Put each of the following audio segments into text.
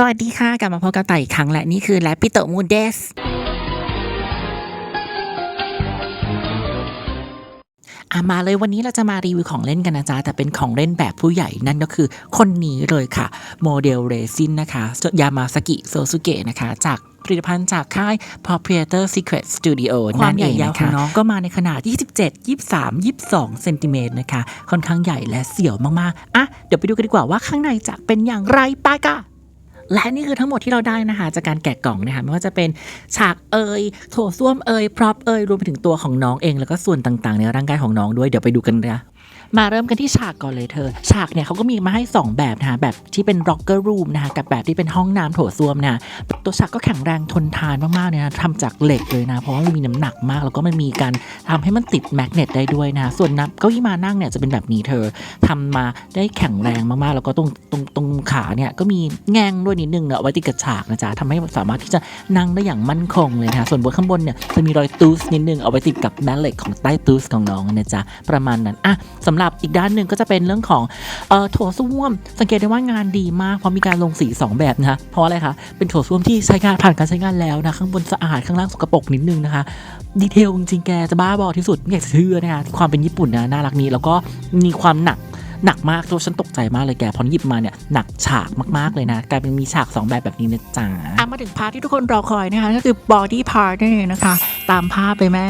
สวัสดีค่ะกลับมาพบกับต่ออีกครั้งและนี่คือแลปิโตมูเดสอามาเลยวันนี้เราจะมารีวิวของเล่นกันนะจ๊ะ แต่เป็นของเล่นแบบผู้ใหญ่นั่นก็คือคนนี้เลยค่ะโมเดลเรซินนะคะยามาสกิโซซุเกะนะคะ จากผลิตภัณฑ์จากค่าย Proprietor Secret Studio นั่นเอญ่งยาวนะของคะน้องก็มาในขนาด 27 23 22 เซนติเมตรนะคะ ค่อนข้างใหญ่และเสี่ยวมาก ๆ อะ เดี๋ยวไปดูกันดีกว่าว่าข้างในจะเป็นอย่างไรไปกะ และนี่คือทั้งหมดที่เราได้นะคะ จากการแกะกล่องนะคะไม่ว่าจะเป็นฉากเอยโถส้วมเอยพร็อพเอยรวมไปถึงตัวของน้องเอง แล้วก็ส่วนต่างๆ ในร่างกายของน้องด้วยเดี๋ยวไปดูกันนะ มาเริ่มกันที่ฉากก่อนเลยเธอ ฉากเนี่ยเขาก็มีมาให้ 2 แบบนะคะแบบที่เป็น rocker room นะคะกับแบบที่เป็นห้องน้ำโถส้วมนะตัวฉากก็แข็งแรงทนทานมากๆเลยนะทำจากเหล็กเลยนะ เพราะว่ามันมีน้ำหนักมาก แล้วก็มันมีการทำให้มันติดแมกเนตได้ด้วยนะส่วนนับเก้าอี้มานั่งเนี่ยจะเป็นแบบนี้เธอทำมาได้แข็งแรงมากๆ แล้วก็ตรงตรงตรงขาเนี่ยก็มีแง่งด้วยนิดนึงเนอะไว้ติดกับฉากนะจ๊ะทำให้สามารถที่จะนั่งได้อย่างมั่นคงเลยนะคะส่วนบนข้างบนเนี่ยจะมีรอยตูสนิดนึงเอาไว้ติดกับแม่เหล็กของใต้ตูสของน้องนะจ๊ะประมาณนั้นอะสำหรับอีกด้านหนึ่งก็จะเป็นเรื่องของเอ่อโถส้วม สังเกตได้ว่างานดีมากเพราะมีการลงสี 2 แบบนะคะเพราะอะไรคะเป็นโถส้วมที่ใช้งานผ่านการใช้งานแล้วนะข้างบนสะอาดข้างล่างสกปรกนิดนึงนะคะดีเทลจริงๆแกจะบ้าบอที่สุดไม่อยากจะเชื่อนะคะความเป็นญี่ปุ่นนะน่ารักนี้แล้วก็มีความหนัก หนักมากตัวฉันตกใจมากเลยแกพอหยิบมาเนี่ยหนักฉากมากๆเลยนะกลายเป็นมีฉาก2แบบแบบนี้นะจ๊ะอะมาถึงพาร์ทที่ทุกคนรอคอยนะคะก็คือ body part นั่นเองนะคะ ตามภาพเลยแม่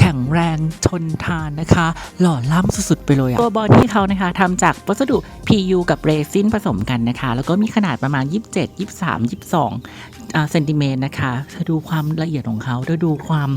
แข็งแรงทนทานนะคะ หล่อล่ำสุดๆไปเลยอะตัวบอดี้เขานะคะทำจากวัสดุ PU กับเรซินผสมกันนะคะ แล้วก็มีขนาดประมาณ 27 23 22อ่าเซนติเมตรนะคะเธอดูความละเอียดของเขาเธอดูความ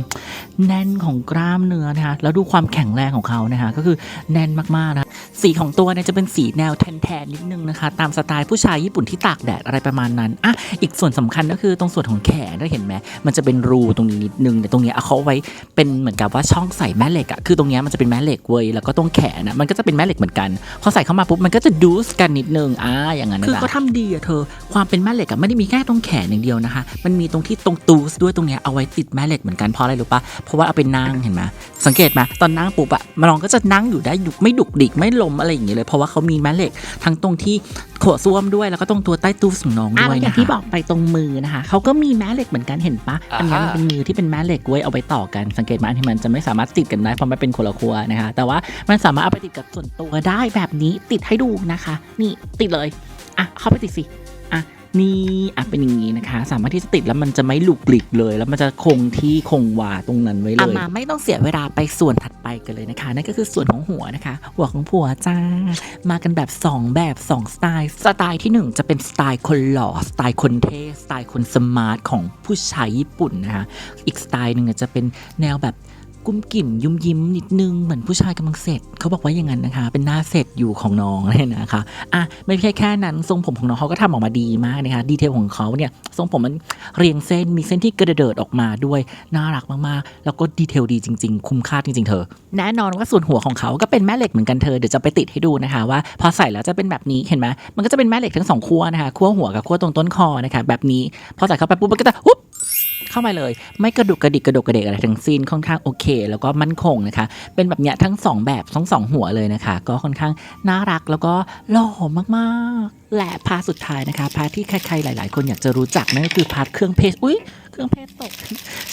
แน่นของกล้ามเนื้อนะคะ แล้วดูความแข็งแรงของเขานะคะ ก็คือแน่นมากๆนะ สีของตัวเนี่ยจะเป็นสีแนวแทนๆนิดนึงนะคะ ตามสไตล์ผู้ชายญี่ปุ่นที่ตากแดดอะไรประมาณนั้นอะอีกส่วนสำคัญก็คือตรงส่วนของแขนได้เห็นไหมมันจะเป็นรูตรงนี้นิดนึงแต่ตรงเนี้ยเอาเขาไว้เป็นเหมือนกับว่าช่องใส่แม่เหล็กอะคือตรงเนี้ยมันจะเป็นแม่เหล็กเว้ยแล้วก็ตรงแขนนะมันก็จะเป็นแม่เหล็กเหมือนกันพอใส่เข้ามาปุ๊บมันก็จะดูสกันนิดนึงอ่าอย่างนั้นนะคือก็ทำดีอะเธอ ความเป็นแม่เหล็กอะไม่ได้มีแค่ตรงแขนอย่างเดียวนะคะ มันมีตรงที่ตรงตูสด้วยตรงเนี้ยเอาไว้ติดแม่เหล็กเหมือนกันเพราะอะไรรู้ปะเพราะว่าเอาไปนั่งเห็นไหมสังเกตไหมตอนนั่งปุ๊บอะมันลองก็จะนั่งอยู่ได้ไม่ดุกดิกไม่ล้มอะไรอย่างเงี้ยเลย เพราะว่าเขามีแม่เหล็กทั้งตรงที่โขดซ่วมด้วยแล้วก็ตรงตัวใต้ตูสของน้องอะด้วยแล้วอย่างนะคะที่บอกไปตรงมือนะคะเขาก็มีแม่เหล็กเหมือนกันเห็นปะอันเนี้ยมันเป็นมือที่เป็นแม่เหล็กไว้เอาไปต่อกันสังเกตไหมอันที่มันจะไม่สามารถติดกันได้เพราะมันเป็นคนละครัวนะคะ แต่ว่ามันสามารถเอาไปติดกับส่วนตัวได้แบบนี้ติดให้ดูนะคะ นี่ติดเลยอะเข้าไปติดสิอะ นี่อะเป็นอย่างนี้นะคะ สามารถที่จะติดแล้วมันจะไม่หลุกหลิกเลย แล้วมันจะคงที่คงวาตรงนั้นไว้เลอะยมาไม่ต้องเสียเวลาไปส่วนถัดไปกันเลยนะคะ นั่นก็คือส่วนของหัวนะคะ หัวของผัวจ้า มากันแบบ 2 แบบ 2 สไตล์ สไตล์ที่ 1 จะเป็นสไตล์คนหล่อ สไตล์คนเท่ สไตล์คนสมาร์ทของผู้ชายญี่ปุ่นนะคะ อีกสไตล์หนึ่งจะเป็นแนวแบบ กุ้มกิ่มยุ่มยิ้มนิดนึงเหมือนผู้ชายกำลังเสร็จเขาบอกว่าอย่างนั้นนะคะ เป็นหน้าเสร็จอยู่ของน้องเลยนะคะอะไม่ใช่แค่นั้นทรงผมของน้องเขาก็ทำออกมาดีมากนะคะดีเทลของเขาเนี่ยทรงผมมันเรียงเส้นมีเส้นที่กระเดิดออกมาด้วยน่ารักมากๆ แล้วก็ดีเทลดีจริง ๆ คุ้มค่าจริง ๆ เธอ แน่นอนว่าส่วนหัวของเขาก็เป็นแม่เหล็กเหมือนกันเธอเดี๋ยวจะไปติดให้ดูนะคะ ว่าพอใส่แล้วจะเป็นแบบนี้เห็นไหมมันก็จะเป็นแม่เหล็กทั้งสองขั้วนะคะขั้วหัวกับขั้วตรงต้นคอนะคะแบบนี้พอใส่เข้าไปปุ๊บมันก็จะอุ๊บ เข้ามาเลย ไม่กระดุกกระดิกกระดกกระเดกอะไรทั้งสิ้นค่อนข้างโอเค แล้วก็มั่นคงนะคะ เป็นแบบเนี้ยทั้งสองแบบทั้งสองหัวเลยนะคะ ก็ค่อนข้างน่ารักแล้วก็หล่อมากๆและพาร์ทสุดท้ายนะคะพาร์ทที่ใครๆหลาย ๆ คนอยากจะรู้จักนั่นก็คือพาร์ทเครื่องเพศอุ้ยเครื่องเพศตก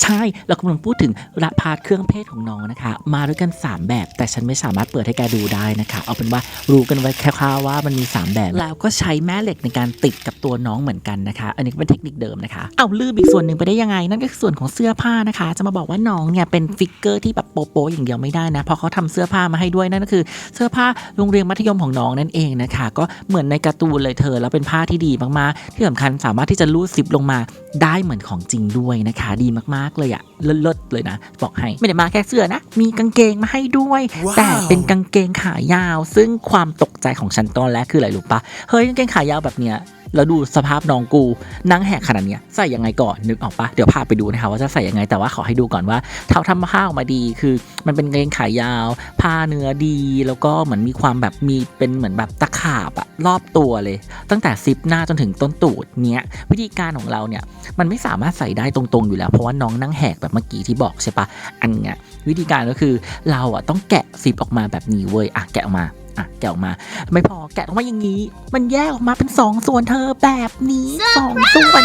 ใช่เรากำลังพูดถึงละพาร์ทเครื่องเพศของน้องนะคะ มาด้วยกัน 3 แบบ แต่ฉันไม่สามารถเปิดให้แกดูได้นะคะ เอาเป็นว่ารู้กันไว้คร่าวๆว่ามันมี 3 แบบแล้วก็ใช้แม่เหล็กในการติดกับตัวน้องเหมือนกันนะคะ อันนี้เป็นเทคนิคเดิมนะคะเอาลืมอีกส่วนหนึ่งไปได้ยังไง นั่นก็คือส่วนของเสื้อผ้านะคะ จะมาบอกว่าน้องเนี่ยเป็นฟิกเกอร์ที่แบบโป๊ะๆอย่างเดียวไม่ได้นะเพราะเขาทำเสื้อผ้ามาให้ด้วยนั่นก็คือ เสื้อผ้าโรงเรียนมัธยมของน้องนั่นเองนะคะ ก็เหมือนในการ์ตูนเลยเธอ แล้วเป็นผ้าที่ดีมากๆ ที่สำคัญสามารถที่จะรูดซิปลงมาได้เหมือนของจริงด้วยนะคะ ดีมากๆเลยอะเลิศๆเลยนะ บอกให้ไม่ได้มาแค่เสื้อนะ มีกางเกงมาให้ด้วยว้าวแต่เป็นกางเกงขายาว ซึ่งความตกใจของฉันตอนแรกคืออะไรรู้ปะเฮ้ยกางเกงขายาวแบบเนี้ย แล้วดูสภาพน้องกูนั่งแหกขนาดเนี้ยใส่ยังไงก่อนนึกออกปะเดี๋ยวพาไปดูนะคะว่าจะใส่ยังไงแต่ว่าขอให้ดูก่อนว่าเท่าทำผ้าออกมาดีคือมันเป็นกางเกงขายาว ผ้าเนื้อดี แล้วก็เหมือนมีความแบบมีเป็นเหมือนแบบตะขาบอะรอบตัวเลย ตั้งแต่ซิปหน้าจนถึงต้นตูดเนี้ยวิธีการของเราเนี่ยมันไม่สามารถใส่ได้ตรงๆอยู่แล้ว เพราะว่าน้องนั่งแหกแบบเมื่อกี้ที่บอกใช่ปะอันเนี้ยวิธีการก็คือเราอะต้องแกะซิปออกมาแบบนี้เว้ยอะแกะออกมา อะแกะออกมา ไม่พอแกะออกมาอย่างนี้ มันแยกออกมาเป็นสองส่วนเธอแบบนี้สองส่วน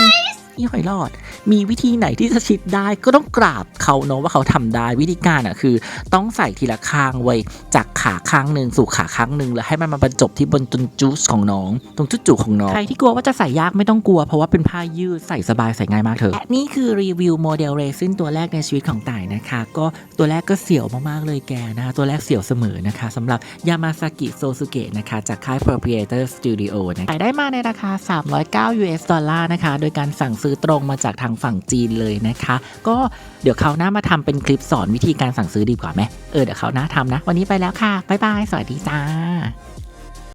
นี่หอยหลอด มีวิธีไหนที่จะชิดได้ก็ต้องกราบเขาเนอะว่าเขาทำได้วิธีการอะคือ ต้องใส่ทีละข้างไว้จากขาข้างหนึ่งสู่ขาข้างหนึ่งแล้วให้มันมาบรรจบที่บนตรงจูสของน้อง ตรงจุดจุของน้องใครที่กลัวว่าจะใส่ยากไม่ต้องกลัว เพราะว่าเป็นผ้ายืดใส่สบายใส่ง่ายมากเถอะและนี่คือรีวิวโมเดลเรซินตัวแรกในชีวิตของต่ายนะคะ ก็ตัวแรกก็เสียวมากๆเลยแกนะคะตัวแรกเสียวเสมอนะคะสำหรับยามาซากิโซซุเกะนะคะจากค่าย Proprietor Studio นะขายได้มาในราคา 309 US ดอลลาร์นะคะ โดยการสั่งซื้อตรงมาจากทางฝั่งจีนเลยนะคะ ก็เดี๋ยวเขาหน้ามาทำเป็นคลิปสอนวิธีการสั่งซื้อดีกว่าไหมเออเดี๋ยวเขาหน้าทำนะ วันนี้ไปแล้วค่ะบ๊ายบายสวัสดีจ้า